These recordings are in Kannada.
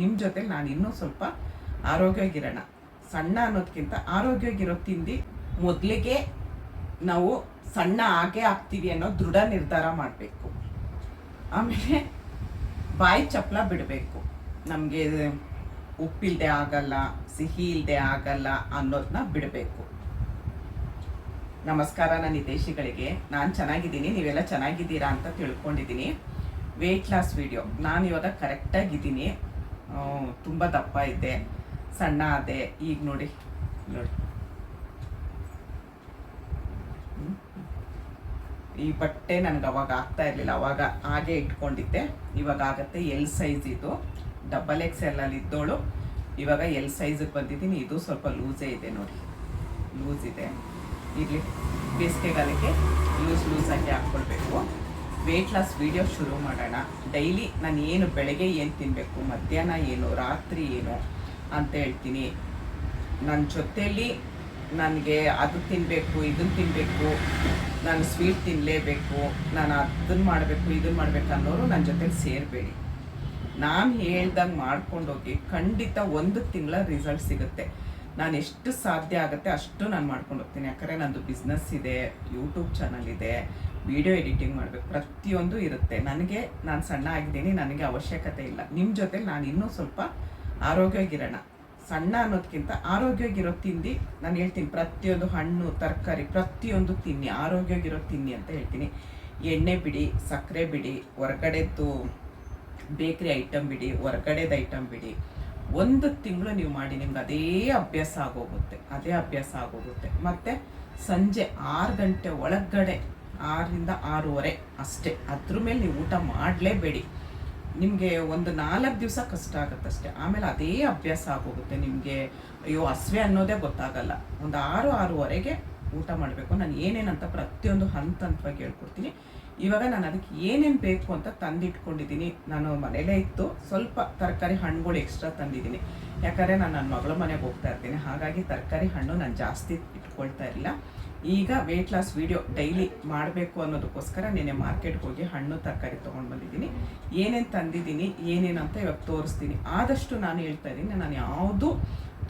ನಿಮ್ಮ ಜೊತೆ ನಾನು ಇನ್ನೂ ಸ್ವಲ್ಪ ಆರೋಗ್ಯವಾಗಿರೋಣ. ಸಣ್ಣ ಅನ್ನೋದಕ್ಕಿಂತ ಆರೋಗ್ಯವಾಗಿರೋ ತಿಂಡಿ ಮೊದಲಿಗೆ ನಾವು ಸಣ್ಣ ಆಗೇ ಆಗ್ತೀವಿ ಅನ್ನೋ ದೃಢ ನಿರ್ಧಾರ ಮಾಡಬೇಕು. ಆಮೇಲೆ ಬಾಯಿ ಚಪ್ಪಲ ಬಿಡಬೇಕು. ನಮಗೆ ಉಪ್ಪಿಲ್ಲದೆ ಆಗಲ್ಲ, ಸಿಹಿ ಇಲ್ಲದೆ ಆಗಲ್ಲ ಅನ್ನೋದನ್ನ ಬಿಡಬೇಕು. ನಮಸ್ಕಾರ ನನ್ನ ದೇಶಿಗಳಿಗೆ ನಾನು ಚೆನ್ನಾಗಿದ್ದೀನಿ, ನೀವೆಲ್ಲ ಚೆನ್ನಾಗಿದ್ದೀರಾ ಅಂತ ತಿಳ್ಕೊಂಡಿದ್ದೀನಿ. ವೆಯ್ಟ್ ಲಾಸ್ ವಿಡಿಯೋ ನಾನು ಇವಾಗ ಕರೆಕ್ಟಾಗಿದ್ದೀನಿ ತುಂಬ ದಪ್ಪ ಇದ್ದೆ ಸಣ್ಣ ಆದೆ ಈಗ ನೋಡಿ. ನೋಡಿ. ಈ ಬಟ್ಟೆ ನನಗೆ ಅವಾಗ ಆಗ್ತಾ ಇರಲಿಲ್ಲ ಅವಾಗ ಹಾಗೆ ಇಟ್ಕೊಂಡಿದ್ದೆ. ಇವಾಗ ಆಗತ್ತೆ ಎಲ್ ಸೈಜ್ ಇದು. ಡಬಲ್ ಎಕ್ಸ್ ಅಲ್ಲಿ ಇದ್ದೋಳು. ಇವಾಗ ಎಲ್ ಸೈಜಿಗೆ ಬಂದಿದ್ದೀನಿ. ಇದು ಸ್ವಲ್ಪ ಲೂಸೇ ಇದೆ ನೋಡಿ. ಲೂಸ್ ಇದೆ. ಇರಲಿ. ಬೇಸಿಗೆಗಾಲಕ್ಕೆ ಲೂಸ್ ಲೂಸಾಗಿ ಹಾಕ್ಕೊಳ್ಬೇಕು. ವೆಯ್ಟ್ ಲಾಸ್ ವೀಡಿಯೋ ಶುರು ಮಾಡೋಣ. ಡೈಲಿ ನಾನು ಏನು ಬೆಳಗ್ಗೆ ಏನು ತಿನ್ನಬೇಕು ಮಧ್ಯಾಹ್ನ ಏನು, ರಾತ್ರಿ ಏನು ಅಂತ ಹೇಳ್ತೀನಿ. ನನ್ನ ಜೊತೆಯಲ್ಲಿ ನನಗೆ ಅದು ತಿನ್ನಬೇಕು ಇದನ್ನು ತಿನ್ನಬೇಕು ನಾನು ಸ್ವೀಟ್ ತಿನ್ನಲೇಬೇಕು ನಾನು ಅದನ್ನು ಮಾಡಬೇಕು ಇದನ್ನು ಮಾಡಬೇಕು ಅನ್ನೋರು ನನ್ನ ಜೊತೆಗೆ ಸೇರಬೇಡಿ. ನಾನು ಹೇಳ್ದಂಗೆ ಮಾಡ್ಕೊಂಡೋಗಿ ಖಂಡಿತ ಒಂದು ತಿಂಗಳ ರಿಸಲ್ಟ್ ಸಿಗುತ್ತೆ. ನಾನು ಎಷ್ಟು ಸಾಧ್ಯ ಆಗುತ್ತೆ ಅಷ್ಟು ನಾನು ಮಾಡ್ಕೊಂಡು ಹೋಗ್ತೀನಿ ಯಾಕಂದರೆ ನಂದು ಬಿಸ್ನೆಸ್ ಇದೆ ಯೂಟ್ಯೂಬ್ ಚಾನಲ್ ಇದೆ. ವಿಡಿಯೋ ಎಡಿಟಿಂಗ್ ಮಾಡಬೇಕು. ಪ್ರತಿಯೊಂದು ಇರುತ್ತೆ. ನನಗೆ ನಾನು ಸಣ್ಣ ಆಗಿದ್ದೀನಿ, ನನಗೆ ಅವಶ್ಯಕತೆ ಇಲ್ಲ. ನಿಮ್ಮ ಜೊತೆ ನಾನು ಇನ್ನೂ ಸ್ವಲ್ಪ ಆರೋಗ್ಯವಾಗಿರೋಣ. ಸಣ್ಣ ಅನ್ನೋದಕ್ಕಿಂತ ಆರೋಗ್ಯವಾಗಿರೋ ತಿಂದು ನಾನು ಹೇಳ್ತೀನಿ. ಪ್ರತಿಯೊಂದು ಹಣ್ಣು, ತರಕಾರಿ, ಪ್ರತಿಯೊಂದು ತಿನ್ನಿ. ಆರೋಗ್ಯವಾಗಿರೋ ತಿನ್ನಿ ಅಂತ ಹೇಳ್ತೀನಿ. ಎಣ್ಣೆ ಬಿಡಿ ಸಕ್ಕರೆ ಬಿಡಿ, ಹೊರಗಡೆದ್ದು ಬೇಕ್ರಿ ಐಟಮ್ ಬಿಡಿ, ಹೊರಗಡೆದ ಐಟಮ್ ಬಿಡಿ. ಒಂದು ತಿಂಗಳು ನೀವು ಮಾಡಿ ನಿಮ್ಗೆ ಅದೇ ಅಭ್ಯಾಸ ಆಗೋಗುತ್ತೆ. ಅದೇ ಅಭ್ಯಾಸ ಆಗೋಗುತ್ತೆ. ಮತ್ತು ಸಂಜೆ ಆರು ಗಂಟೆ ಒಳಗಡೆ ಆರರಿಂದ ಆರೂವರೆ ಅಷ್ಟೇ. ಅದ್ರ ಮೇಲೆ ನೀವು ಊಟ ಮಾಡಲೇಬೇಡಿ. ನಿಮಗೆ ಒಂದು ನಾಲ್ಕು ದಿವಸ ಕಷ್ಟ ಆಗುತ್ತೆ ಅಷ್ಟೇ ಆಮೇಲೆ ಅದೇ ಅಭ್ಯಾಸ ಆಗೋಗುತ್ತೆ ನಿಮಗೆ. ಅಯ್ಯೋ ಹಸ್ವೆ ಅನ್ನೋದೇ ಗೊತ್ತಾಗಲ್ಲ. ಒಂದು ಆರು, ಆರೂವರೆಗೆ ಊಟ ಮಾಡಬೇಕು. ನಾನು ಏನೇನಂತ ಪ್ರತಿಯೊಂದು ಹಂತ ಹಂತವಾಗಿ ಹೇಳ್ಕೊಡ್ತೀನಿ. ಇವಾಗ ನಾನು ಅದಕ್ಕೆ ಏನೇನು ಬೇಕು ಅಂತ ತಂದಿಟ್ಕೊಂಡಿದ್ದೀನಿ. ನಾನು ಮನೇಲೇ ಇತ್ತು. ಸ್ವಲ್ಪ ತರಕಾರಿ ಹಣ್ಣುಗಳು ಎಕ್ಸ್ಟ್ರಾ ತಂದಿದ್ದೀನಿ. ಯಾಕಂದರೆ ನಾನು ನನ್ನ ಮಗಳ ಮನೆಗೆ ಹೋಗ್ತಾ ಇರ್ತೀನಿ. ಹಾಗಾಗಿ ತರಕಾರಿ ಹಣ್ಣು ನಾನು ಜಾಸ್ತಿ ಇಟ್ಕೊಳ್ತಾ ಇರಲಿಲ್ಲ. ಈಗ ವೆಯ್ಟ್ ಲಾಸ್ ವಿಡಿಯೋ ಡೈಲಿ ಮಾಡಬೇಕು ಅನ್ನೋದಕ್ಕೋಸ್ಕರ ನೆನೆ ಮಾರ್ಕೆಟ್ಗೆ ಹೋಗಿ ಹಣ್ಣು, ತರಕಾರಿ ತೊಗೊಂಡು ಬಂದಿದ್ದೀನಿ. ಏನೇನು ತಂದಿದ್ದೀನಿ, ಏನೇನು ಅಂತ ಇವಾಗ ತೋರಿಸ್ತೀನಿ. ಆದಷ್ಟು ನಾನು ಹೇಳ್ತಾ ಇದ್ದೀನಿ, ನಾನು ಯಾವುದು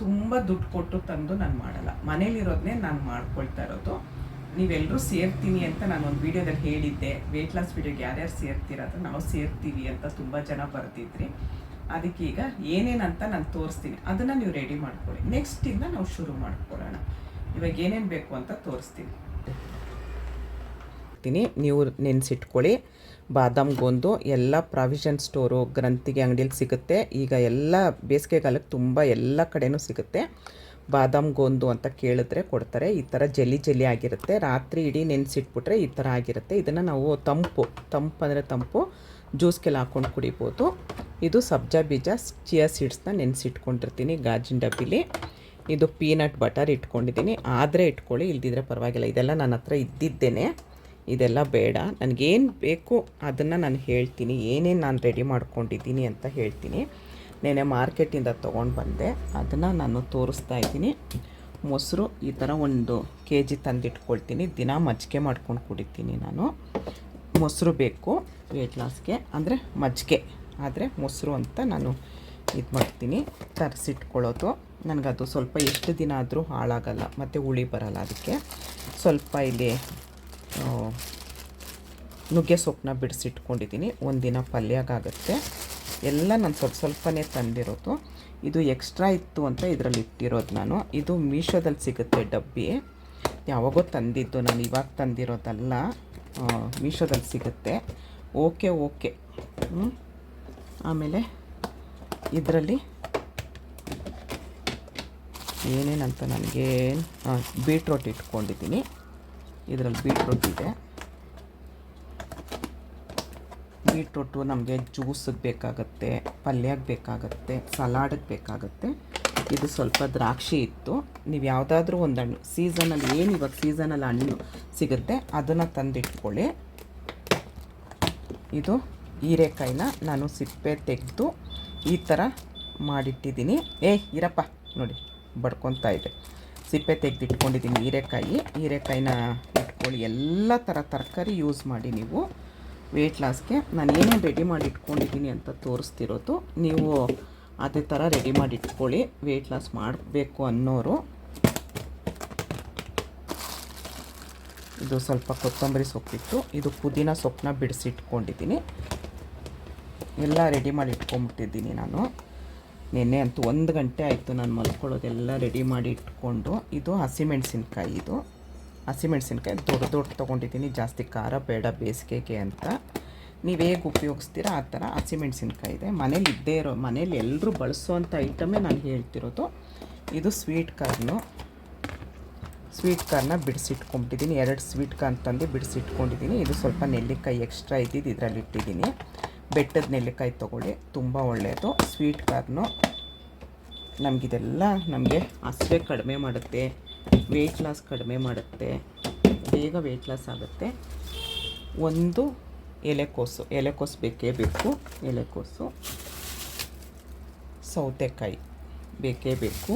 ತುಂಬ ದುಡ್ಡು ಕೊಟ್ಟು ತಂದು ನಾನು ಮಾಡಲ್ಲ. ಮನೇಲಿರೋದನ್ನೇ ನಾನು ಮಾಡ್ಕೊಳ್ತಾ ಇರೋದು. ನೀವೆಲ್ಲರೂ ಸೇರ್ತೀನಿ ಅಂತ ನಾನು ಒಂದು ವಿಡಿಯೋದಲ್ಲಿ ಹೇಳಿದ್ದೆ. ವೆಯ್ಟ್ ಲಾಸ್ ವೀಡಿಯೋಗೆ ಯಾರ್ಯಾರು ಸೇರ್ತೀರ ಅಂತ ನಾವು ಸೇರ್ತೀವಿ ಅಂತ ತುಂಬ ಜನ ಬರ್ತಿದ್ರಿ ಅದಕ್ಕೀಗ ಏನೇನಂತ ನಾನು ತೋರಿಸ್ತೀನಿ. ಅದನ್ನು ನೀವು ರೆಡಿ ಮಾಡ್ಕೊಳ್ಳಿ. ನೆಕ್ಸ್ಟಿಂದ ನಾವು ಶುರು ಮಾಡ್ಕೊಳ್ಳೋಣ. ಇವಾಗ ಏನೇನು ಬೇಕು ಅಂತ ತೋರಿಸ್ತೀನಿ. ತೀನಿ, ನೀವು ನೆನೆಸಿಟ್ಕೊಳ್ಳಿ. ಬಾದಾಮ್ ಗೊಂದು, ಎಲ್ಲ ಪ್ರಾವಿಷನ್ ಸ್ಟೋರು ಗ್ರಂಥಿಗೆ ಅಂಗಡಿಯಲ್ಲಿ ಸಿಗುತ್ತೆ. ಈಗ ಎಲ್ಲ ಬೇಸಿಗೆಗಾಲಕ್ಕೆ ತುಂಬ ಎಲ್ಲ ಕಡೆನೂ ಸಿಗುತ್ತೆ. ಬಾದಾಮ್ ಗೋಂದು ಅಂತ ಕೇಳಿದ್ರೆ ಕೊಡ್ತಾರೆ. ಈ ಥರ ಜಲ್ಲಿ ಜಲ್ಲಿ ಆಗಿರುತ್ತೆ. ರಾತ್ರಿ ಇಡೀ ನೆನೆಸಿಟ್ಬಿಟ್ರೆ ಈ ಥರ ಆಗಿರುತ್ತೆ. ಇದನ್ನು ನಾವು ತಂಪು ತಂಪು ಅಂದರೆ ತಂಪು, ಜ್ಯೂಸ್ಗೆಲ್ಲ ಹಾಕ್ಕೊಂಡು ಕುಡಿಬೋದು. ಇದು ಸಬ್ಜಾ ಬೀಜ, ಚಿಯಾ ಸೀಡ್ಸ್ನ ನೆನೆಸಿಟ್ಕೊಂಡಿರ್ತೀನಿ ಗಾಜಿನ ಡಬ್ಬಿಲಿ. ಇದು ಪೀನಟ್ ಬಟರ್ ಇಟ್ಕೊಂಡಿದ್ದೀನಿ. ಆದರೆ ಇಟ್ಕೊಳ್ಳಿ, ಇಲ್ದಿದ್ರೆ ಪರವಾಗಿಲ್ಲ. ಇದೆಲ್ಲ ನನ್ನ ಹತ್ರ ಇದ್ದಿದ್ದೇನೆ. ಇದೆಲ್ಲ ಬೇಡ. ನನಗೇನು ಬೇಕು ಅದನ್ನು ನಾನು ಹೇಳ್ತೀನಿ. ಏನೇನು ನಾನು ರೆಡಿ ಮಾಡ್ಕೊಂಡಿದ್ದೀನಿ ಅಂತ ಹೇಳ್ತೀನಿ. ನೆನೆ ಮಾರ್ಕೆಟಿಂದ ತೊಗೊಂಡು ಬಂದೆ. ಅದನ್ನು ನಾನು ತೋರಿಸ್ತಾ ಇದ್ದೀನಿ. ಮೊಸರು ಈ ಥರ ಒಂದು ಕೆ ಜಿ ತಂದಿಟ್ಕೊಳ್ತೀನಿ. ದಿನ ಮಜ್ಜಿಗೆ ಮಾಡ್ಕೊಂಡು ಕುಡಿತೀನಿ ನಾನು. ಮೊಸರು ಬೇಕು ವೇಟ್ ಲಾಸ್ಗೆ ಅಂದರೆ ಮಜ್ಜಿಗೆ. ಆದರೆ ಮೊಸರು ಅಂತ ನಾನು ಇದು ಮಾಡ್ತೀನಿ ತರಿಸಿಟ್ಕೊಳ್ಳೋದು. ನನಗದು ಸ್ವಲ್ಪ ಎಷ್ಟು ದಿನ ಆದರೂ ಹಾಳಾಗಲ್ಲ, ಮತ್ತು ಹುಳಿ ಬರಲ್ಲ ಅದಕ್ಕೆ. ಸ್ವಲ್ಪ ಇಲ್ಲಿ ನುಗ್ಗೆ ಸೊಪ್ಪನ್ನ ಬಿಡಿಸಿಟ್ಕೊಂಡಿದ್ದೀನಿ. ಒಂದಿನ ಪಲ್ಯಗಾಗುತ್ತೆ ಎಲ್ಲ ನಾನು ಸ್ವಲ್ಪ ಸ್ವಲ್ಪನೇ ತಂದಿರೋದು. ಇದು ಎಕ್ಸ್ಟ್ರಾ ಇತ್ತು ಅಂತ ಇದರಲ್ಲಿ ಇಟ್ಟಿರೋದು ನಾನು. ಇದು ಮೀಶೋದಲ್ಲಿ ಸಿಗುತ್ತೆ ಡಬ್ಬಿ. ಯಾವಾಗೋ ತಂದಿದ್ದು ನಾನು, ಇವಾಗ ತಂದಿರೋದಲ್ಲ ಮೀಶೋದಲ್ಲಿ ಸಿಗುತ್ತೆ. Okay okay. ಆಮೇಲೆ ಇದರಲ್ಲಿ ಏನೇನಂತ ನನಗೆ ಬೀಟ್ರೋಟ್ ಇಟ್ಕೊಂಡಿದ್ದೀನಿ. ಇದರಲ್ಲಿ ಬೀಟ್ರೋಟ್ ಇದೆ. ಬೀಟ್ರೋಟು ನಮಗೆ ಜ್ಯೂಸಿಗೆ ಬೇಕಾಗತ್ತೆ ಪಲ್ಯಕ್ಕೆ ಬೇಕಾಗತ್ತೆ ಸಲಾಡಿಗೆ ಬೇಕಾಗತ್ತೆ. ಇದು ಸ್ವಲ್ಪ ದ್ರಾಕ್ಷಿ ಇತ್ತು. ನೀವು ಯಾವುದಾದ್ರೂ ಒಂದು ಹಣ್ಣು ಸೀಸನಲ್ಲಿ ಏನು ಇವಾಗ ಸೀಸನಲ್ಲಿ ಹಣ್ಣು ಸಿಗುತ್ತೆ, ಅದನ್ನು ತಂದಿಟ್ಕೊಳ್ಳಿ. ಇದು ಹೀರೆಕಾಯಿನ ನಾನು ಸಿಪ್ಪೆ ತೆಗೆದು ಈ ಥರ ಮಾಡಿಟ್ಟಿದ್ದೀನಿ. ಏಯ್ ಇರಪ್ಪ ನೋಡಿ. ಬಡ್ಕೊತಾ ಇದೆ. ಸಿಪ್ಪೆ ತೆಗೆದಿಟ್ಕೊಂಡಿದ್ದೀನಿ. ಹೀರೆಕಾಯಿ, ಹೀರೆಕಾಯಿನ ಇಟ್ಕೊಳ್ಳಿ. ಎಲ್ಲ ಥರ ತರಕಾರಿ ಯೂಸ್ ಮಾಡಿ ನೀವು. ವೆಯ್ಟ್ ಲಾಸ್ಗೆ ನಾನು ಏನೇನು ರೆಡಿ ಮಾಡಿ ಇಟ್ಕೊಂಡಿದ್ದೀನಿ ಅಂತ ತೋರಿಸ್ತಿರೋದು, ನೀವು ಅದೇ ಥರ ರೆಡಿ ಮಾಡಿ ಇಟ್ಕೊಳ್ಳಿ. ವೆಯ್ಟ್ ಲಾಸ್ ಮಾಡಬೇಕು ಅನ್ನೋರು. ಇದು ಸ್ವಲ್ಪ ಕೊತ್ತಂಬರಿ ಸೊಪ್ಪಿತ್ತು ಇದು ಪುದೀನ ಸೊಪ್ಪನ್ನ ಬಿಡಿಸಿಟ್ಕೊಂಡಿದ್ದೀನಿ. ಎಲ್ಲ ರೆಡಿ ಮಾಡಿ ಇಟ್ಕೊಂಬಿಟ್ಟಿದ್ದೀನಿ ನಾನು. ನಿನ್ನೆ ಅಂತೂ ಒಂದು ಗಂಟೆ ಆಯಿತು ನಾನು ಮಲ್ಕೊಳ್ಳೋದೆಲ್ಲ ರೆಡಿ ಮಾಡಿ ಇಟ್ಕೊಂಡು, ಇದು ಹಸಿಮೆಣಸಿನ್ಕಾಯಿ ಇದು. ಹಸಿಮೆಣಸಿನ್ಕಾಯಿ ದೊಡ್ಡ ದೊಡ್ಡ ತೊಗೊಂಡಿದ್ದೀನಿ, ಜಾಸ್ತಿ ಖಾರ, ಬೇಡ, ಬೇಸಿಗೆಗೆ ಅಂತ. ನೀವು ಹೇಗೆ ಉಪಯೋಗಿಸ್ತೀರಾ ಆ ಥರ ಹಸಿಮೆಣಸಿನ್ಕಾಯಿ ಇದೆ. ಮನೇಲಿ ಇದ್ದೇ ಇರೋ, ಮನೇಲಿ ಎಲ್ಲರೂ ಬಳಸುವಂಥ ಐಟಮೇ ನಾನು ಹೇಳ್ತಿರೋದು. ಇದು ಸ್ವೀಟ್ ಕಾರ್ನು. ಸ್ವೀಟ್ ಕಾರ್ನ ಬಿಡಿಸಿಟ್ಕೊಂಬಿಟ್ಟಿದ್ದೀನಿ. ಎರಡು ಸ್ವೀಟ್ ಕಾರ್ನ್ ತಂದು ಬಿಡಿಸಿಟ್ಕೊಂಡಿದ್ದೀನಿ. ಇದು ಸ್ವಲ್ಪ ನೆಲ್ಲಿಕಾಯಿ ಎಕ್ಸ್ಟ್ರಾ ಇದ್ದಿದ್ದು ಇದರಲ್ಲಿ ಇಟ್ಟಿದ್ದೀನಿ. ಬೆಟ್ಟದ ನೆಲ್ಲಿಕಾಯಿ ತೊಗೊಳ್ಳಿ, ತುಂಬ ಒಳ್ಳೆಯದು. ಸ್ವೀಟ್ ಕಾರ್ನು ನಮಗಿದೆಲ್ಲ ನಮಗೆ ಹಸಿವೆ ಕಡಿಮೆ ಮಾಡುತ್ತೆ ವೆಯ್ಟ್ ಲಾಸ್ ಕಡಿಮೆ ಮಾಡುತ್ತೆ, ಬೇಗ ವೆಯ್ಟ್ ಲಾಸ್ ಆಗುತ್ತೆ. ಒಂದು ಎಲೆಕೋಸು ಎಲೆಕೋಸು ಬೇಕೇ ಬೇಕು ಎಲೆಕೋಸು ಸೌತೆಕಾಯಿ ಬೇಕೇ ಬೇಕು.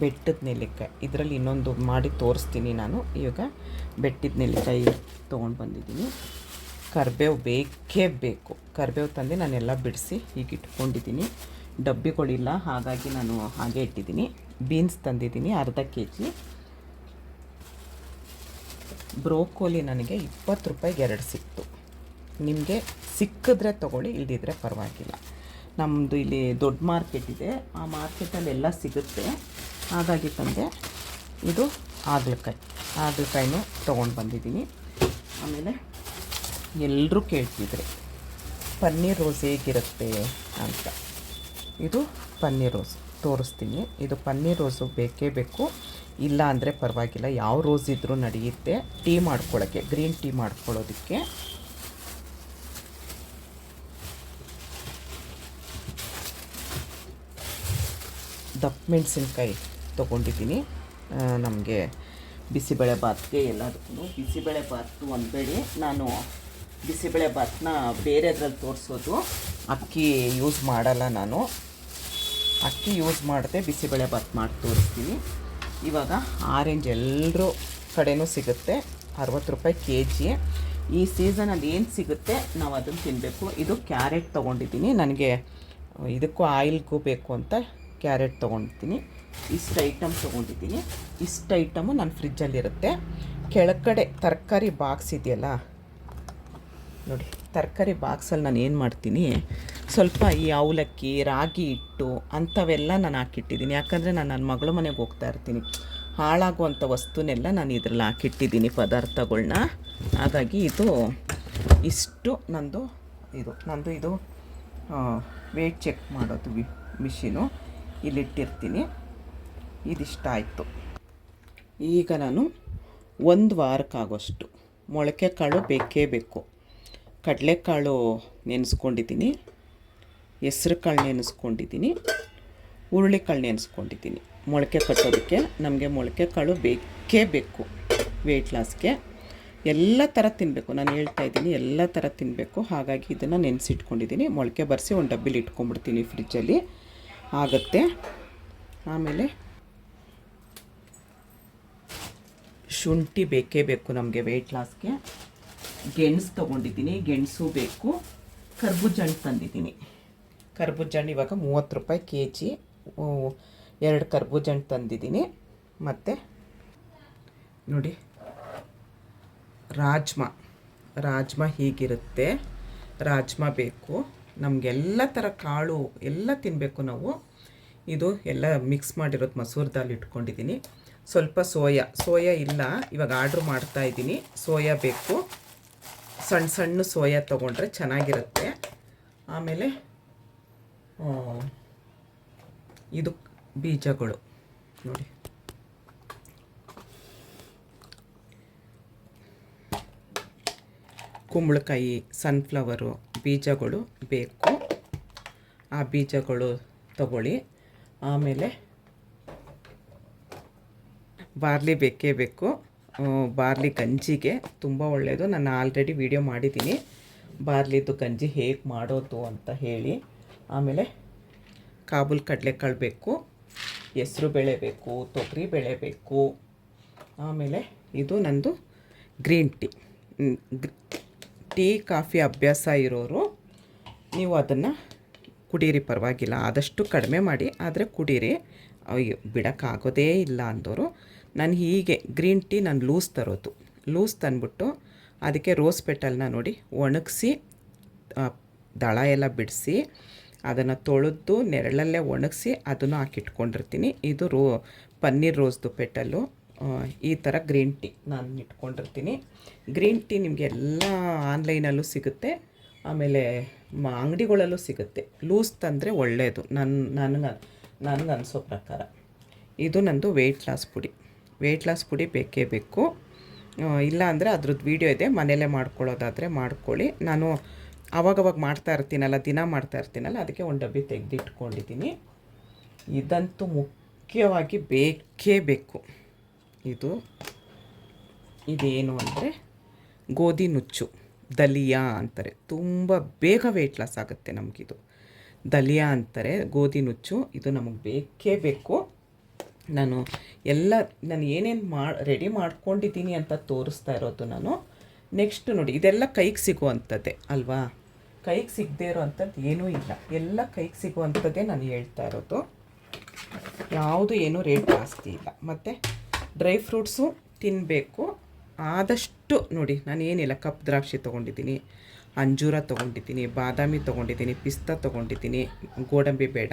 ಬೆಟ್ಟದ ನೆಲ್ಲಿಕಾಯಿ, ಇದರಲ್ಲಿ ಇನ್ನೊಂದು ಮಾಡಿ ತೋರಿಸ್ತೀನಿ ನಾನು. ಇವಾಗ ಬೆಟ್ಟದ ನೆಲ್ಲಿಕಾಯಿ ತೊಗೊಂಡು ಬಂದಿದ್ದೀನಿ. ಕರಿಬೇವು ಬೇಕೇ ಬೇಕು. ಕರ್ಬೇವು ತಂದು ನಾನೆಲ್ಲ ಬಿಡಿಸಿ ಈಗ ಇಟ್ಕೊಂಡಿದ್ದೀನಿ. ಡಬ್ಬಿಗಳಿಲ್ಲ, ಹಾಗಾಗಿ ನಾನು ಹಾಗೆ ಇಟ್ಟಿದ್ದೀನಿ. ಬೀನ್ಸ್ ತಂದಿದ್ದೀನಿ, ಅರ್ಧ ಕೆ ಜಿ ಬ್ರೋಕೋಲಿ ನನಗೆ ಇಪ್ಪತ್ತು ರೂಪಾಯಿಗೆ ಎರಡು ಸಿಕ್ತು. ನಿಮಗೆ ಸಿಕ್ಕಿದ್ರೆ ತೊಗೊಳ್ಳಿ ಇಲ್ಲದಿದ್ದರೆ ಪರವಾಗಿಲ್ಲ. ನಮ್ಮದು ಇಲ್ಲಿ ದೊಡ್ಡ ಮಾರ್ಕೆಟ್ ಇದೆ. ಆ ಮಾರ್ಕೆಟಲ್ಲಿ ಎಲ್ಲ ಸಿಗುತ್ತೆ. ಹಾಗಾಗಿ ತಂದೆ, ಇದು ಹಾಗಲಕಾಯಿ. ಹಾಗಲಕಾಯಿನೂ ತೊಗೊಂಡು ಬಂದಿದ್ದೀನಿ. ಆಮೇಲೆ ಎಲ್ಲರೂ ಕೇಳ್ತಿದ್ರೆ, ಪನ್ನೀರ್ ರೋಸ್ ಹೇಗಿರುತ್ತೆ ಅಂತ. ಇದು ಪನ್ನೀರ್ ರೋಸ್, ತೋರಿಸ್ತೀನಿ. ಇದು ಪನ್ನೀರ್ ರೋಸು ಬೇಕೇ ಬೇಕು. ಇಲ್ಲ ಅಂದರೆ ಪರವಾಗಿಲ್ಲ, ಯಾವ ರೋಸ್ ಇದ್ದರೂ ನಡೆಯುತ್ತೆ. ಟೀ ಮಾಡ್ಕೊಳ್ಳೋಕ್ಕೆ ಗ್ರೀನ್ ಟೀ ಮಾಡ್ಕೊಳ್ಳೋದಕ್ಕೆ. ದಪ್ಪ ಮೆಣಸಿನ್ಕಾಯಿ ತೊಗೊಂಡಿದ್ದೀನಿ. ನಮಗೆ ಬಿಸಿಬೇಳೆ ಬಾತ್ಗೆ ಎಲ್ಲದಕ್ಕೂ ಬಿಸಿಬೇಳೆ ಬಾತು ಅಂದಬೇಡಿ ನಾನು ಬಿಸಿಬೇಳೆ ಭಾತನ್ನ ಬೇರೆದ್ರಲ್ಲಿ ತೋರಿಸೋದು. ಅಕ್ಕಿ ಯೂಸ್ ಮಾಡಲ್ಲ ನಾನು. ಅಕ್ಕಿ ಯೂಸ್ ಮಾಡದೆ ಬಿಸಿಬೇಳೆ ಬಾತ್ ಮಾಡಿ ತೋರಿಸ್ತೀನಿ. ಇವಾಗ ಆರೆಂಜ್ ಎಲ್ಲರೂ ಕಡೆನೂ ಸಿಗುತ್ತೆ. ಅರವತ್ತು ರೂಪಾಯಿ ಕೆ ಜಿ ಈ ಸೀಸನಲ್ಲಿ ಏನು ಸಿಗುತ್ತೆ, ನಾವು ಅದನ್ನು ತಿನ್ನಬೇಕು ಇದು ಕ್ಯಾರೆಟ್ ತೊಗೊಂಡಿದ್ದೀನಿ. ನನಗೆ ಇದಕ್ಕೂ ಆಯಿಲ್ಗೂ ಬೇಕು ಅಂತ ಕ್ಯಾರೆಟ್ ತೊಗೊಂಡಿದ್ದೀನಿ. ಇಷ್ಟು ಐಟಮ್ ತೊಗೊಂಡಿದ್ದೀನಿ. ಇಷ್ಟು ಐಟಮು ನನ್ನ ಫ್ರಿಜ್ಜಲ್ಲಿರುತ್ತೆ ಕೆಳಗಡೆ ತರಕಾರಿ ಬಾಕ್ಸ್ ಇದೆಯಲ್ಲ ನೋಡಿ, ತರಕಾರಿ ಬಾಕ್ಸಲ್ಲಿ ನಾನು ಏನು ಮಾಡ್ತೀನಿ, ಸ್ವಲ್ಪ ಈ ಅವಲಕ್ಕಿ, ರಾಗಿ ಹಿಟ್ಟು ಅಂಥವೆಲ್ಲ ನಾನು ಹಾಕಿಟ್ಟಿದ್ದೀನಿ. ಯಾಕಂದರೆ ನಾನು ನನ್ನ ಮಗಳ ಮನೆಗೆ ಹೋಗ್ತಾ ಇರ್ತೀನಿ. ಹಾಳಾಗುವಂಥ ವಸ್ತುನೆಲ್ಲ ನಾನು ಇದರಲ್ಲಿ ಹಾಕಿಟ್ಟಿದ್ದೀನಿ ಪದಾರ್ಥಗಳನ್ನ ಹಾಗಾಗಿ ಇದು ಇಷ್ಟು ನಂದು ಇದು ನಂದು ಇದು ವೇಟ್ ಚೆಕ್ ಮಾಡೋದು ಮಿಷಿನು ಇಲ್ಲಿಟ್ಟಿರ್ತೀನಿ. ಇದಿಷ್ಟ ಆಯಿತು. ಈಗ ನಾನು ಒಂದು ವಾರಕ್ಕಾಗೋಷ್ಟು ಮೊಳಕೆ ಕಾಳು ಬೇಕೇ ಬೇಕು. ಕಡಲೆಕಾಳು ನೆನೆಸ್ಕೊಂಡಿದ್ದೀನಿ ಹೆಸ್ರು ಕಾಳು ನೆನೆಸ್ಕೊಂಡಿದ್ದೀನಿ ಹುರುಳಿಕಾಳು ನೆನೆಸ್ಕೊಂಡಿದ್ದೀನಿ. ಮೊಳಕೆ ಕಟ್ಟೋದಕ್ಕೆ ನಮಗೆ ಮೊಳಕೆ ಕಾಳು ಬೇಕೇ ಬೇಕು ವೆಯ್ಟ್ ಲಾಸ್ಗೆ ಎಲ್ಲ ಥರ ತಿನ್ನಬೇಕು ನಾನು ಹೇಳ್ತಾ ಇದ್ದೀನಿ, ಎಲ್ಲ ಥರ ತಿನ್ನಬೇಕು ಹಾಗಾಗಿ ಇದನ್ನು ನೆನೆಸಿಟ್ಕೊಂಡಿದ್ದೀನಿ. ಮೊಳಕೆ ಬರೆಸಿ ಒಂದು ಡಬ್ಬಿಲಿ ಇಟ್ಕೊಂಡ್ಬಿಡ್ತೀನಿ ಫ್ರಿಜ್ಜಲ್ಲಿ ಆಗುತ್ತೆ. ಆಮೇಲೆ ಶುಂಠಿ ಬೇಕೇ ಬೇಕು ನಮಗೆ ವೆಯ್ಟ್ ಲಾಸ್ಗೆ ಗೆಣಸು ತೊಗೊಂಡಿದ್ದೀನಿ, ಗೆಣಸು ಬೇಕು, ಕರ್ಬೂಜ ಹಣ್ಣು ತಂದಿದ್ದೀನಿ. ಕರ್ಬೂಜ ಹಣ್ಣು ಇವಾಗ ಮೂವತ್ತು ರೂಪಾಯಿ ಕೆ ಜಿ ಎರಡು ಕರ್ಬೂಜ ಹಣ್ಣು ತಂದಿದ್ದೀನಿ. ಮತ್ತು ನೋಡಿ, ರಾಜ್ಮಾ ರಾಜ್ಮಾ ಹೀಗಿರುತ್ತೆ, ರಾಜ್ಮಾ ಬೇಕು. ನಮಗೆಲ್ಲ ಥರ ಕಾಳು ಎಲ್ಲ ತಿನ್ನಬೇಕು ನಾವು. ಇದು ಎಲ್ಲ ಮಿಕ್ಸ್ ಮಾಡಿರೋದು ಮಸೂರ್ ದಾಲ್ ಇಟ್ಕೊಂಡಿದ್ದೀನಿ. ಸ್ವಲ್ಪ ಸೋಯಾ ಸೋಯಾ ಇಲ್ಲ, ಇವಾಗ ಆರ್ಡ್ರ್ ಮಾಡ್ತಾ ಇದ್ದೀನಿ. ಸೋಯಾ ಬೇಕು. ಸಣ್ಣ ಸಣ್ಣ ಸೋಯಾ ತೊಗೊಂಡ್ರೆ ಚೆನ್ನಾಗಿರುತ್ತೆ. ಆಮೇಲೆ ಇದು ಬೀಜಗಳು. ನೋಡಿ. ಕುಂಬಳಕಾಯಿ ಸನ್ಫ್ಲವರು ಬೀಜಗಳು ಬೇಕು. ಆ ಬೀಜಗಳು ತಗೊಳ್ಳಿ. ಆಮೇಲೆ, ಬಾರ್ಲಿ ಬೇಕೇ ಬೇಕು. ಬಾರ್ಲಿ ಗಂಜಿಗೆ ತುಂಬ ಒಳ್ಳೆಯದು ನಾನು ಆಲ್ರೆಡಿ ವಿಡಿಯೋ ಮಾಡಿದ್ದೀನಿ. ಬಾರ್ಲಿದು ಗಂಜಿ ಹೇಗೆ ಮಾಡೋದು ಅಂತ ಹೇಳಿ. ಆಮೇಲೆ ಕಾಬೂಲ್ ಕಡಲೆಕಾಳು ಬೇಕು, ಹೆಸರು ಬೇಳೆ ಬೇಕು, ತೊಗರಿ ಬೇಳೆ ಆಮೇಲೆ ಇದು ನಂದು ಗ್ರೀನ್ ಟೀ. ಟೀ, ಕಾಫಿ ಅಭ್ಯಾಸ ಇರೋರು, ನೀವು ಅದನ್ನು ಕುಡೀರಿ, ಪರವಾಗಿಲ್ಲ. ಆದಷ್ಟು ಕಡಿಮೆ ಮಾಡಿ, ಆದರೆ ಕುಡೀರಿ. ಬಿಡೋಕ್ಕಾಗೋದೇ ಇಲ್ಲ ಅಂದವರು ನಾನು ಹೀಗೆ ಗ್ರೀನ್ ಟೀ ನಾನು ಲೂಸ್ ತರೋದು. ಲೂಸ್ ತಂದ್ಬಿಟ್ಟು ಅದಕ್ಕೆ ರೋಸ್ ಪೆಟಲ್ನ ನೋಡಿ ಒಣಗಿಸಿ ದಳ ಎಲ್ಲ ಬಿಡಿಸಿ, ಅದನ್ನು ತೊಳೆದು ನೆರಳಲ್ಲೇ ಒಣಗಿಸಿ ಅದನ್ನು ಹಾಕಿಟ್ಕೊಂಡಿರ್ತೀನಿ. ಇದು ರೋ, ಪನ್ನೀರ್ ರೋಸ್ದು ಪೆಟಲ್ಲು. ಈ ಥರ ಗ್ರೀನ್ ಟೀ ನಾನು ಇಟ್ಕೊಂಡಿರ್ತೀನಿ. ಗ್ರೀನ್ ಟೀ ನಿಮಗೆ ಎಲ್ಲ ಆನ್ಲೈನಲ್ಲೂ ಸಿಗುತ್ತೆ, ಆಮೇಲೆ ಅಂಗಡಿಗಳಲ್ಲೂ ಸಿಗುತ್ತೆ. ಲೂಸ್ ತಂದರೆ ಒಳ್ಳೆಯದು ನನ್ನ ನನಗೆ ನನಗೆ ಅನಿಸೋ ಪ್ರಕಾರ. ಇದು ನಂದು ವೆಯ್ಟ್ ಲಾಸ್ ಪುಡಿ. ವೆಯ್ಟ್ ಲಾಸ್ ಪುಡಿ ಬೇಕೇ ಬೇಕು. ಇಲ್ಲ ಅಂದರೆ ಅದ್ರದ್ದು ವೀಡಿಯೋ ಇದೆ ಮನೆಯಲ್ಲೇ ಮಾಡ್ಕೊಳ್ಳೋದಾದರೆ ಮಾಡ್ಕೊಳ್ಳಿ. ನಾನು ಅವಾಗವಾಗ ಮಾಡ್ತಾ ಇರ್ತೀನಲ್ಲ, ದಿನ ಮಾಡ್ತಾ ಇರ್ತೀನಲ್ಲ, ಅದಕ್ಕೆ ಒಂದು ಡಬ್ಬಿ ತೆಗೆದಿಟ್ಕೊಂಡಿದ್ದೀನಿ. ಇದಂತೂ ಮುಖ್ಯವಾಗಿ ಬೇಕೇ ಬೇಕು. ಇದು ಇದೇನು ಅಂದರೆ ಗೋಧಿ ನುಚ್ಚು, ದಲಿಯಾ ಅಂತಾರೆ. ತುಂಬ ಬೇಗ ವೆಯ್ಟ್ ಲಾಸ್ ಆಗುತ್ತೆ ನಮಗಿದು. ದಲಿಯಾ ಅಂತಾರೆ, ಗೋಧಿ ನುಚ್ಚು, ಇದು ನಮಗೆ ಬೇಕೇ ಬೇಕು. ನಾನು ಎಲ್ಲ, ನಾನು ಏನೇನು ಮಾಡಿ ರೆಡಿ ಮಾಡ್ಕೊಂಡಿದ್ದೀನಿ ಅಂತ ತೋರಿಸ್ತಾ ಇರೋದು ನಾನು. ನೆಕ್ಸ್ಟ್ ನೋಡಿ, ಇದೆಲ್ಲ ಕೈಗೆ ಸಿಗುವಂಥದ್ದೇ ಅಲ್ವಾ? ಕೈಗೆ ಸಿಗದೇ ಇರೋವಂಥದ್ದು ಏನೂ ಇಲ್ಲ. ಎಲ್ಲ ಕೈಗೆ ಸಿಗುವಂಥದ್ದೇ ನಾನು ಹೇಳ್ತಾ ಇರೋದು. ಯಾವುದು ಏನೂ ರೇಟ್ ಜಾಸ್ತಿ ಇಲ್ಲ. ಮತ್ತು ಡ್ರೈ ಫ್ರೂಟ್ಸು ತಿನ್ನಬೇಕು ಆದಷ್ಟು ನೋಡಿ, ನಾನು ಏನಿಲ್ಲ, ಕಪ್ ದ್ರಾಕ್ಷಿ ತೊಗೊಂಡಿದ್ದೀನಿ, ಅಂಜೂರ ತೊಗೊಂಡಿದ್ದೀನಿ, ಬಾದಾಮಿ ತೊಗೊಂಡಿದ್ದೀನಿ, ಪಿಸ್ತಾ ತೊಗೊಂಡಿದ್ದೀನಿ, ಗೋಡಂಬಿ ಬೇಡ.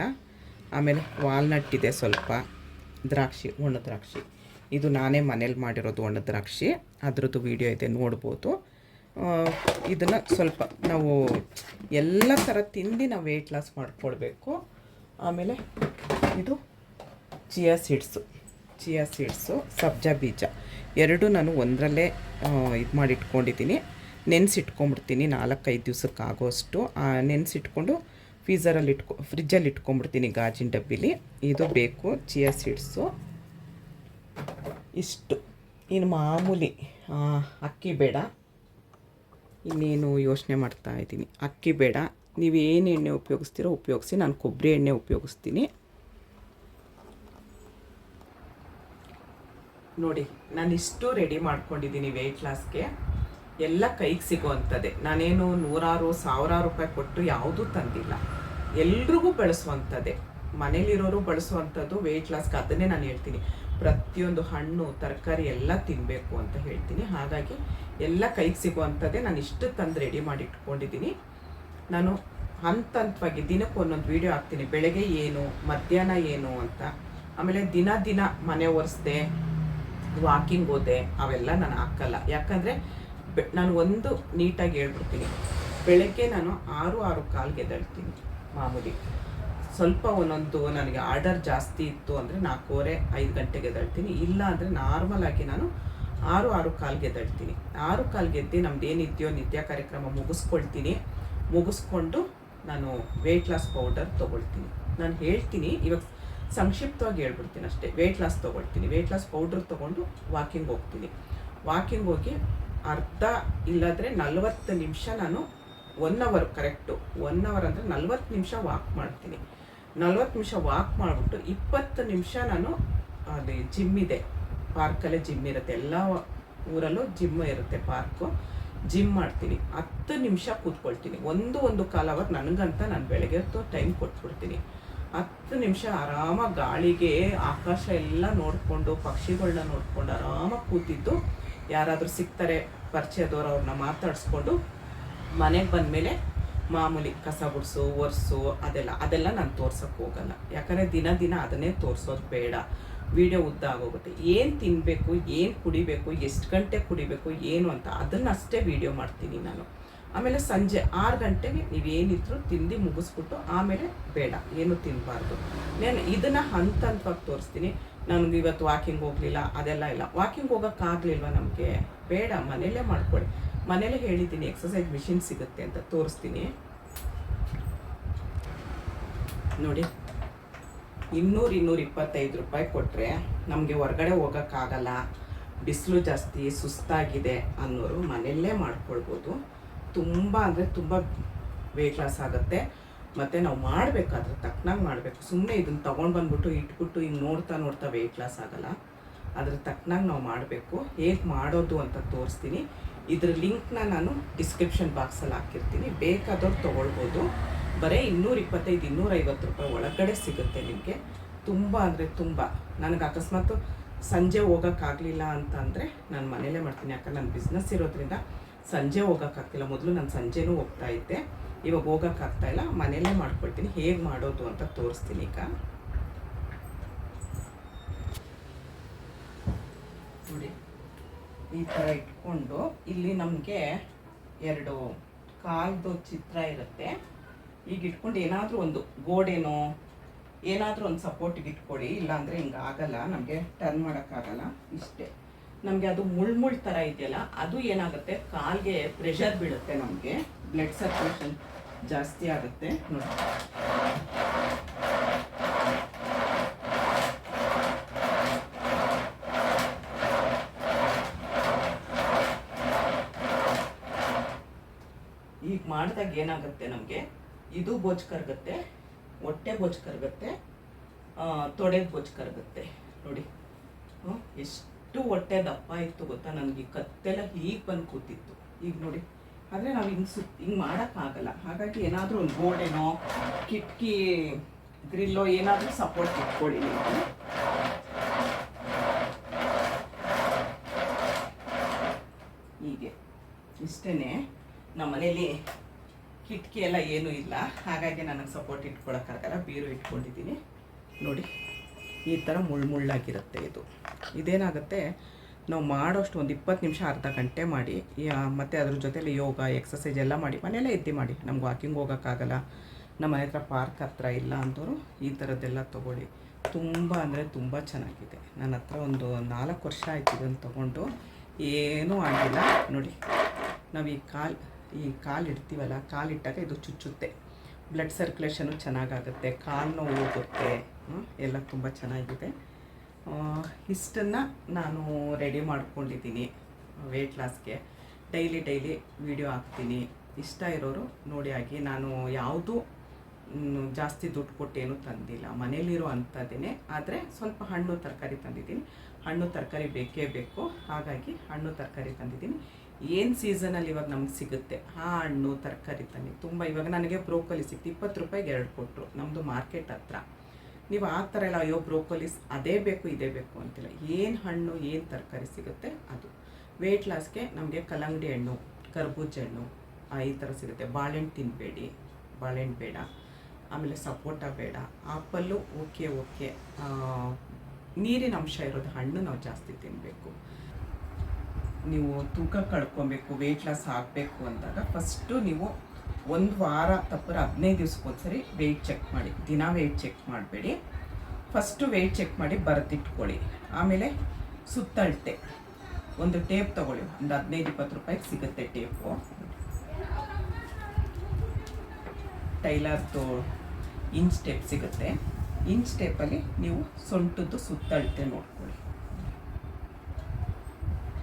ಆಮೇಲೆ ವಾಲ್ನಟ್ ಇದೆ ಸ್ವಲ್ಪ. ದ್ರಾಕ್ಷಿ, ಒಣ ದ್ರಾಕ್ಷಿ. ಇದು ನಾನೇ ಮನೇಲಿ ಮಾಡಿರೋದು ಒಣ ದ್ರಾಕ್ಷಿ. ಅದರದ್ದು ವೀಡಿಯೋ ಇದೆ, ನೋಡ್ಬೋದು. ಇದನ್ನು ಸ್ವಲ್ಪ ನಾವು ಎಲ್ಲ ಥರ ತಿಂದು ನಾವು ವೆಯ್ಟ್ ಲಾಸ್ ಮಾಡಿಕೊಳ್ಬೇಕು. ಆಮೇಲೆ ಇದು ಚಿಯಾ ಸೀಡ್ಸು ಚಿಯಾ ಸೀಡ್ಸು ಸಬ್ಜಾ ಬೀಜ. ಎರಡು ನಾನು ಒಂದರಲ್ಲೇ ಇದು ಮಾಡಿಟ್ಕೊಂಡಿದ್ದೀನಿ. ನೆನೆಸಿಟ್ಕೊಂಡ್ಬಿಡ್ತೀನಿ ನಾಲ್ಕೈದು ದಿವ್ಸಕ್ಕೆ ಆಗೋಷ್ಟು ನೆನೆಸಿಟ್ಕೊಂಡು ಫೀಸರಲ್ಲಿ ಇಟ್ಕೊ ಫ್ರಿಜ್ಜಲ್ಲಿ ಇಟ್ಕೊಂಬಿಡ್ತೀನಿ ಗಾಜಿನ ಡಬ್ಬಿಲಿ. ಇದು ಬೇಕು ಚಿಯಾ ಸೀಡ್ಸು ಇಷ್ಟು. ಇನ್ನು ಮಾಮೂಲಿ ಅಕ್ಕಿ ಬೇಡ. ಇನ್ನೇನು ಯೋಚನೆ ಮಾಡ್ತಾ ಇದ್ದೀನಿ. ಅಕ್ಕಿ ಬೇಡ. ನೀವು ಏನು ಎಣ್ಣೆ ಉಪಯೋಗಿಸ್ತೀರೋ ಉಪಯೋಗಿಸಿ. ನಾನು ಕೊಬ್ಬರಿ ಎಣ್ಣೆ ಉಪಯೋಗಿಸ್ತೀನಿ. ನೋಡಿ, ನಾನು ಇಷ್ಟು ರೆಡಿ ಮಾಡ್ಕೊಂಡಿದ್ದೀನಿ ವೆಯ್ಟ್ ಲಾಸ್ಗೆ ಎಲ್ಲ ಕೈಗೆ ಸಿಗುವಂಥದ್ದೇ ನಾನೇನು ನೂರಾರು, ಸಾವಿರಾರು ರೂಪಾಯಿ ಕೊಟ್ಟು ಯಾವುದೂ ತಂದಿಲ್ಲ. ಎಲ್ರಿಗೂ ಬಳಸುವಂಥದ್ದೇ ಮನೇಲಿರೋರು ಬಳಸುವಂಥದ್ದು ವೆಯ್ಟ್ ಲಾಸ್ಗೆ ಅದನ್ನೇ ನಾನು ಹೇಳ್ತೀನಿ. ಪ್ರತಿಯೊಂದು ಹಣ್ಣು, ತರಕಾರಿ ಎಲ್ಲ ತಿನ್ನಬೇಕು ಅಂತ ಹೇಳ್ತೀನಿ. ಹಾಗಾಗಿ ಎಲ್ಲ ಕೈಗೆ ಸಿಗುವಂಥದ್ದೇ ನಾನು ಇಷ್ಟು ತಂದು ರೆಡಿ ಮಾಡಿ ಇಟ್ಕೊಂಡಿದ್ದೀನಿ. ನಾನು ಹಂತ ಹಂತವಾಗಿ ದಿನಕ್ಕೆ ಒಂದೊಂದು ವೀಡಿಯೋ ಹಾಕ್ತೀನಿ. ಬೆಳಗ್ಗೆ ಏನು, ಮಧ್ಯಾಹ್ನ ಏನು ಅಂತ. ಆಮೇಲೆ ದಿನ ದಿನ ಮನೆ ಒರೆಸ್ದೆ ವಾಕಿಂಗ್ ಹೋದೆ, ಅವೆಲ್ಲ ನಾನು ಹಾಕಲ್ಲ. ಯಾಕಂದರೆ ನಾನು ಒಂದು ನೀಟಾಗಿ ಹೇಳ್ಬಿಡ್ತೀನಿ. ಬೆಳಗ್ಗೆ ನಾನು ಆರು ಆರು ಕಾಲ್ಗೆ ಎದ್ದೇಳ್ತೀನಿ ಮಾಮೂಲಿ. ಸ್ವಲ್ಪ ಒಂದೊಂದು ನನಗೆ ಆರ್ಡರ್ ಜಾಸ್ತಿ ಇತ್ತು ಅಂದರೆ ನಾಲ್ಕೂವರೆ, ಐದು ಗಂಟೆಗೆ ಎದ್ದೇಳ್ತೀನಿ. ಇಲ್ಲ ಅಂದರೆ ನಾರ್ಮಲಾಗಿ ನಾನು ಆರು ಆರು ಕಾಲ್ಗೆ ಎದ್ದೇಳ್ತೀನಿ. ಆರು ಕಾಲ್ಗೆ ಎದ್ದು ನಮ್ದು ಏನಿದೆಯೋ ನಿತ್ಯ ಕಾರ್ಯಕ್ರಮ ಮುಗಿಸ್ಕೊಳ್ತೀನಿ. ಮುಗಿಸ್ಕೊಂಡು ನಾನು ವೆಯ್ಟ್ ಲಾಸ್ ಪೌಡರ್ ತೊಗೊಳ್ತೀನಿ. ನಾನು ಹೇಳ್ತೀನಿ, ಇವಾಗ ಸಂಕ್ಷಿಪ್ತವಾಗಿ ಹೇಳ್ಬಿಡ್ತೀನಿ ಅಷ್ಟೇ. ವೆಯ್ಟ್ ಲಾಸ್ ತೊಗೊಳ್ತೀನಿ. ವೆಯ್ಟ್ ಲಾಸ್ ಪೌಡ್ರ್ ತೊಗೊಂಡು ವಾಕಿಂಗ್ ಹೋಗ್ತೀನಿ. ವಾಕಿಂಗ್ ಹೋಗಿ ಅರ್ಧ ಇಲ್ಲದ್ರೆ ನಲವತ್ತು ನಿಮಿಷ ನಾನು one hour correct one hour ಅಂದರೆ ನಲ್ವತ್ತು ನಿಮಿಷ ವಾಕ್ ಮಾಡ್ತೀನಿ. ನಲ್ವತ್ತು ನಿಮಿಷ ವಾಕ್ ಮಾಡಿಬಿಟ್ಟು ಇಪ್ಪತ್ತು ನಿಮಿಷ ನಾನು ಅಲ್ಲಿ ಜಿಮ್ ಇದೆ. ಪಾರ್ಕಲ್ಲೇ ಜಿಮ್ ಇರುತ್ತೆ. ಎಲ್ಲ ಊರಲ್ಲೂ ಜಿಮ್ ಇರುತ್ತೆ ಪಾರ್ಕು ಜಿಮ್ ಮಾಡ್ತೀನಿ. ಹತ್ತು ನಿಮಿಷ ಕೂತ್ಕೊಳ್ತೀನಿ. ಒಂದು ಒಂದು ಕಾಲ ಅವರ್ ನನಗಂತ ನಾನು ಬೆಳಗ್ಗೆ ಹೊತ್ತು ಟೈಮ್ ಕೊಟ್ಬಿಡ್ತೀನಿ. ಹತ್ತು ನಿಮಿಷ ಆರಾಮಾಗಿ ಗಾಳಿಗೆ ಆಕಾಶ ಎಲ್ಲ ನೋಡಿಕೊಂಡು ಪಕ್ಷಿಗಳನ್ನ ನೋಡಿಕೊಂಡು ಆರಾಮಾಗಿ ಕೂತಿದ್ದು ಯಾರಾದರೂ ಸಿಗ್ತಾರೆ ಪರಿಚಯದವ್ರು ಅವ್ರನ್ನ ಮಾತಾಡಿಸ್ಕೊಂಡು ಮನೆಗೆ ಬಂದಮೇಲೆ ಮಾಮೂಲಿ ಕಸ ಗುಡಿಸು, ಒರೆಸು, ಅದೆಲ್ಲ ಅದೆಲ್ಲ ನಾನು ತೋರ್ಸೋಕ್ಕೆ ಹೋಗಲ್ಲ. ಯಾಕಂದರೆ ದಿನ ದಿನ ಅದನ್ನೇ ತೋರಿಸೋದು ಬೇಡ. ವಿಡಿಯೋ ಉದ್ದ ಆಗೋಗುತ್ತೆ. ಏನು ತಿನ್ನಬೇಕು ಏನು ಕುಡಿಬೇಕು, ಎಷ್ಟು ಗಂಟೆ ಕುಡಿಬೇಕು, ಏನು ಅಂತ ಅದನ್ನಷ್ಟೇ ವಿಡಿಯೋ ಮಾಡ್ತೀನಿ ನಾನು. ಆಮೇಲೆ ಸಂಜೆ ಆರು ಗಂಟೆಗೆ ನೀವೇನಿದ್ರು ತಿಂದು ಮುಗಿಸ್ಬಿಟ್ಟು ಆಮೇಲೆ ಬೇಡ, ಏನು ತಿನ್ನಬಾರ್ದು ನಾನು ಇದನ್ನು ಹಂತ ಹಂತವಾಗಿ ತೋರಿಸ್ತೀನಿ. ನನಗೆ ಇವತ್ತು ವಾಕಿಂಗ್ ಹೋಗಲಿಲ್ಲ, ಅದೆಲ್ಲ ಇಲ್ಲ. ವಾಕಿಂಗ್ ಹೋಗೋಕ್ಕಾಗಲಿಲ್ವ ನಮಗೆ? ಬೇಡ ಮನೇಲೇ ಮಾಡ್ಕೊಳ್ಳಿ. ಮನೇಲೇ ಹೇಳಿದ್ದೀನಿ ಎಕ್ಸಸೈಸ್ ಮಿಷಿನ್ ಸಿಗುತ್ತೆ ಅಂತ ತೋರಿಸ್ತೀನಿ. ನೋಡಿ, ಇನ್ನೂರು ಇನ್ನೂರ ಇಪ್ಪತ್ತೈದು ರೂಪಾಯಿ ಕೊಟ್ಟರೆ ನಮಗೆ ಹೊರಗಡೆ ಹೋಗೋಕ್ಕಾಗಲ್ಲ. ಬಿಸಿಲು ಜಾಸ್ತಿ, ಸುಸ್ತಾಗಿದೆ ಅನ್ನೋರು ಮನೆಯಲ್ಲೇ ಮಾಡ್ಕೊಳ್ಬೋದು. ತುಂಬ ಅಂದರೆ ತುಂಬ ವೆಯ್ಟ್ ಲಾಸ್ ಆಗುತ್ತೆ. ಮತ್ತು ನಾವು ಮಾಡಬೇಕಾದ್ರೆ ತಕ್ಕನಾಗಿ ಮಾಡಬೇಕು. ಸುಮ್ಮನೆ ಇದನ್ನು ತೊಗೊಂಡು ಬಂದ್ಬಿಟ್ಟು ಇಟ್ಬಿಟ್ಟು ಹಿಂಗೆ ನೋಡ್ತಾ ನೋಡ್ತಾ ವೆಯ್ಟ್ ಲಾಸ್ ಆಗಲ್ಲ. ಅದ್ರ ತಕ್ಕನಾಗಿ ನಾವು ಮಾಡಬೇಕು. ಹೇಗೆ ಮಾಡೋದು ಅಂತ ತೋರಿಸ್ತೀನಿ. ಇದ್ರ ಲಿಂಕ್ನ ನಾನು ಡಿಸ್ಕ್ರಿಪ್ಷನ್ ಬಾಕ್ಸಲ್ಲಿ ಹಾಕಿರ್ತೀನಿ. ಬೇಕಾದವ್ರು ತೊಗೊಳ್ಬೋದು. ಬರೀ ಇನ್ನೂರ ಇಪ್ಪತ್ತೈದು ಇನ್ನೂರೈವತ್ತು ರೂಪಾಯಿ ಒಳಗಡೆ ಸಿಗುತ್ತೆ ನಿಮಗೆ. ತುಂಬ ಅಂದರೆ ತುಂಬ. ನನಗೆ ಅಕಸ್ಮಾತ್ ಸಂಜೆ ಹೋಗೋಕ್ಕಾಗಲಿಲ್ಲ ಅಂತ ಅಂದರೆ ನಾನು ಮನೇಲೇ ಮಾಡ್ತೀನಿ. ಯಾಕಂದ್ರೆ ನನ್ನ ಬಿಸ್ನೆಸ್ ಇರೋದ್ರಿಂದ ಸಂಜೆ ಹೋಗೋಕ್ಕಾಗ್ತಿಲ್ಲ. ಮೊದಲು ನಾನು ಸಂಜೆನೂ ಹೋಗ್ತಾ ಇದ್ದೆ. ಇವಾಗ ಹೋಗೋಕ್ಕಾಗ್ತಾ ಇಲ್ಲ. ಮನೇಲೇ ಮಾಡ್ಕೊಳ್ತೀನಿ. ಹೇಗೆ ಮಾಡೋದು ಅಂತ ತೋರಿಸ್ತೀನಿ ಈಗ. ನೋಡಿ. ಈ ಥರ ಇಟ್ಕೊಂಡು ಇಲ್ಲಿ ನಮಗೆ ಎರಡು ಕಾಲ್ದು ಚಿತ್ರ ಇರುತ್ತೆ. ಈಗ ಇಟ್ಕೊಂಡು ಏನಾದರೂ ಒಂದು ಗೋಡೆನೋ, ಏನಾದರೂ ಒಂದು ಸಪೋರ್ಟಿಗೆ ಇಟ್ಕೊಳ್ಳಿ. ಇಲ್ಲಾಂದರೆ ಹಿಂಗೆ ಆಗಲ್ಲ. ನಮಗೆ ಟರ್ನ್ ಮಾಡೋಕ್ಕಾಗಲ್ಲ ಇಷ್ಟೇ. ನಮಗೆ ಅದು ಮುಳ್ಮುಳ್ ಮುಳ್ ಥರ ಇದೆಯಲ್ಲ, ಅದು ಏನಾಗುತ್ತೆ? ಕಾಲ್ಗೆ ಪ್ರೆಷರ್ ಬೀಳುತ್ತೆ ನಮಗೆ. ಬ್ಲಡ್ ಸರ್ಕ್ಯುಲೇಷನ್ ಜಾಸ್ತಿ ಆಗುತ್ತೆ. ನೋಡಿ. ಈಗ ಮಾಡಿದಾಗ ಏನಾಗುತ್ತೆ ನಮಗೆ? ಇದು ಬೊಜ್ ಕರಗುತ್ತೆ, ಹೊಟ್ಟೆ ಬೊಜ್ ಕರಗುತ್ತೆ ತೊಡೆ ಬೊಜ್ ಕರಗುತ್ತೆ. ನೋಡಿ. ಎಷ್ಟು ಹೊಟ್ಟೆ ದಪ್ಪ ಇತ್ತು ಗೊತ್ತಾ ನನಗೆ. ಕತ್ತೆಲ್ಲ ಹೀಗೆ ಬಂದು ಕೂತಿತ್ತು. ಈಗ ನೋಡಿ. ಆದರೆ ನಾವು ಹಿಂಗೆ ಸುತ್ತ ಹಿಂಗೆ ಮಾಡೋಕ್ಕಾಗಲ್ಲ ಹಾಗಾಗಿ ಏನಾದರೂ ಒಂದು ಗೋಡೆನೋ, ಕಿಟಕಿ, ಗ್ರಿಲ್ಲೋ ಏನಾದರೂ ಸಪೋರ್ಟ್ ಇಟ್ಕೊಳ್ಳಿ ನೀವು. ಹೀಗೆ. ಇಷ್ಟೇ ನಮ್ಮ ಮನೇಲಿ ಕಿಟಕಿ ಎಲ್ಲ ಏನೂ ಇಲ್ಲ. ಹಾಗಾಗಿ ನನಗೆ ಸಪೋರ್ಟ್ ಇಟ್ಕೊಳಕ್ಕಾಗಲ್ಲ. ಬೀರು ಇಟ್ಕೊಂಡಿದ್ದೀನಿ. ನೋಡಿ, ಈ ಥರ ಮುಳ್ಳು ಮುಳ್ಳಾಗಿರುತ್ತೆ ಇದು. ಇದೇನಾಗುತ್ತೆ, ನಾವು ಮಾಡೋಷ್ಟು ಒಂದು ಇಪ್ಪತ್ತು ನಿಮಿಷ ಅರ್ಧ ಗಂಟೆ ಮಾಡಿ ಮತ್ತು ಅದ್ರ ಜೊತೆಲಿ ಯೋಗ ಎಕ್ಸಸೈಜ್ ಎಲ್ಲ ಮಾಡಿ, ಮನೆಯಲ್ಲೇ ಇದ್ದು ಮಾಡಿ. ನಮ್ಗೆ ವಾಕಿಂಗ್ ಹೋಗೋಕ್ಕಾಗಲ್ಲ. ನಮ್ಮ ಮನೆ ಹತ್ರ ಪಾರ್ಕ್ ಹತ್ರ ಇಲ್ಲ ಅಂದವರು ಈ ಥರದ್ದೆಲ್ಲ ತೊಗೊಳ್ಳಿ. ತುಂಬ ಅಂದರೆ ತುಂಬ ಚೆನ್ನಾಗಿದೆ. ನನ್ನ ಹತ್ರ ಒಂದು ನಾಲ್ಕು ವರ್ಷ ಆಯ್ತು ಇದನ್ನು ತೊಗೊಂಡು. ಏನೂ ಆಗಿಲ್ಲ. ನೋಡಿ, ನಾವು ಈ ಕಾಲು ಈ ಕಾಲು ಇಡ್ತೀವಲ್ಲ ಕಾಲು ಇಟ್ಟಾಗ ಇದು ಚುಚ್ಚುತ್ತೆ. ಬ್ಲಡ್ ಸರ್ಕ್ಯುಲೇಷನು ಚೆನ್ನಾಗಾಗುತ್ತೆ, ಕಾಲು ನೋವು ಹೋಗುತ್ತೆ. ಎಲ್ಲ ತುಂಬ ಚೆನ್ನಾಗಿದೆ. ಇಷ್ಟನ್ನು ನಾನು ರೆಡಿ ಮಾಡ್ಕೊಂಡಿದ್ದೀನಿ ವೆಯ್ಟ್ ಲಾಸ್ಗೆ ಡೈಲಿ ಡೈಲಿ ವಿಡಿಯೋ ಹಾಕ್ತೀನಿ. ಇಷ್ಟ ಇರೋರು ನೋಡಿ ಆಗಿ ನಾನು ಯಾವುದು ಜಾಸ್ತಿ ದುಡ್ಡು ಕೊಟ್ಟೇನು ತಂದಿಲ್ಲ. ಮನೇಲಿರೋ ಅಂಥದ್ದೇ ಆದರೆ ಸ್ವಲ್ಪ ಹಣ್ಣು ತರಕಾರಿ ತಂದಿದ್ದೀನಿ. ಹಣ್ಣು ತರಕಾರಿ ಬೇಕೇ ಬೇಕು. ಹಾಗಾಗಿ ಹಣ್ಣು ತರಕಾರಿ ತಂದಿದ್ದೀನಿ. ಏನು ಸೀಸನಲ್ಲಿ ಇವಾಗ ನಮ್ಗೆ ಸಿಗುತ್ತೆ? ಆ ಹಣ್ಣು, ತರಕಾರಿ ತನ್ನಿ ತುಂಬ. ಇವಾಗ ನನಗೆ ಬ್ರೋಕೊಲಿ ಸಿಕ್ತು. ಇಪ್ಪತ್ತು ರೂಪಾಯಿಗೆ ಎರಡು ಕೊಟ್ಟರು ನಮ್ಮದು ಮಾರ್ಕೆಟ್ ಹತ್ರ. ನೀವು ಆ ಥರ ಎಲ್ಲ, ಅಯ್ಯೋ ಬ್ರೋಕೊಲಿಸ್ ಅದೇ ಬೇಕು, ಇದೇ ಬೇಕು ಅಂತಿಲ್ಲ. ಏನು ಹಣ್ಣು, ಏನು ತರಕಾರಿ ಸಿಗುತ್ತೆ ಅದು. ವೆಯ್ಟ್ ಲಾಸ್ಗೆ ನಮಗೆ ಕಲ್ಲಂಗಡಿ ಹಣ್ಣು, ಕರ್ಬೂಜ ಹಣ್ಣು ಈ ಥರ ಸಿಗುತ್ತೆ. ಬಾಳೆಹಣ್ಣು ತಿನ್ನಬೇಡಿ ಬಾಳೆಹಣ್ಣು ಬೇಡ. ಆಮೇಲೆ ಸಪೋಟ ಬೇಡ. Apple okay okay. ನೀರಿನ ಅಂಶ ಇರೋದು ಹಣ್ಣು ನಾವು ಜಾಸ್ತಿ ತಿನ್ನಬೇಕು ನೀವು ತೂಕ ಕಳ್ಕೊಬೇಕು ವೆಯ್ಟ್ ಲಾಸ್ ಆಗಬೇಕು ಅಂದಾಗ ಫಸ್ಟು ನೀವು ಒಂದು ವಾರ ತಪ್ಪರ ಹದಿನೈದು ದಿವ್ಸಕ್ಕೊಂದ್ಸರಿ ವೆಯ್ಟ್ ಚೆಕ್ ಮಾಡಿ, ದಿನ ವೆಯ್ಟ್ ಚೆಕ್ ಮಾಡಬೇಡಿ. ಫಸ್ಟು ವೆಯ್ಟ್ ಚೆಕ್ ಮಾಡಿ ಬರೆದಿಟ್ಕೊಳ್ಳಿ. ಆಮೇಲೆ ಸುತ್ತಳತೆ, ಒಂದು ಟೇಪ್ ತೊಗೊಳ್ಳಿ. ಒಂದು ಹದಿನೈದು, ಇಪ್ಪತ್ತು ರೂಪಾಯಿಗೆ ಸಿಗುತ್ತೆ ಟೇಪು ಟೈಲರ್ದು ಇಂಚ್ ಟೇಪ್ ಸಿಗುತ್ತೆ. ಇಂಚ್ ಟೇಪಲ್ಲಿ ನೀವು ಸೊಂಟದ್ದು ಸುತ್ತಳತೆ ನೋಡ್ಕೊಳ್ಳಿ.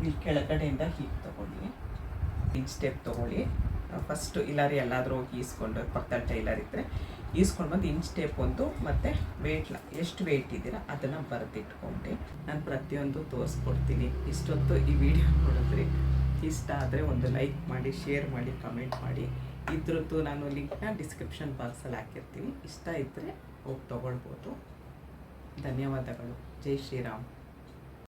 ಇಲ್ಲಿ ಕೆಳಗಡೆಯಿಂದ ಹೀಗೆ ತಗೊಳ್ಳಿ. ಹಿಂಗೆ ಸ್ಟೆಪ್ ತಗೊಳ್ಳಿ. ಫಸ್ಟು ಇಲ್ಲಾರಿ ಎಲ್ಲಾದರೂ ಈಸ್ಕೊಂಡು ಪಕ್ಕದ ಟೈಲರ್ ಇದ್ದರೆ ಈಸ್ಕೊಂಡು ಬಂದು ಇಂಚ್ ಟೇಪ್ ಒಂದು ಮತ್ತು ವೆಯ್ಟ್ ಎಷ್ಟು ವೆಯ್ಟ್ ಇದ್ದೀರಾ ಅದನ್ನು ಬರೆದಿಟ್ಕೊಂಡು. ನಾನು ಪ್ರತಿಯೊಂದು ತೋರಿಸ್ಕೊಡ್ತೀನಿ. ಇಷ್ಟೊತ್ತು ಈ ವಿಡಿಯೋ ನೋಡಿದ್ರಿ ಇಷ್ಟ ಆದರೆ ಒಂದು ಲೈಕ್ ಮಾಡಿ ಶೇರ್ ಮಾಡಿ ಕಮೆಂಟ್ ಮಾಡಿ. ಇದ್ರದ್ದು ನಾನು ಲಿಂಕ್ನ ಡಿಸ್ಕ್ರಿಪ್ಷನ್ ಬಾಕ್ಸಲ್ಲಿ ಹಾಕಿರ್ತೀನಿ. ಇಷ್ಟ ಇದ್ದರೆ ಹೋಗಿ ತೊಗೊಳ್ಬೋದು. ಧನ್ಯವಾದಗಳು. ಜೈ ಶ್ರೀರಾಮ್.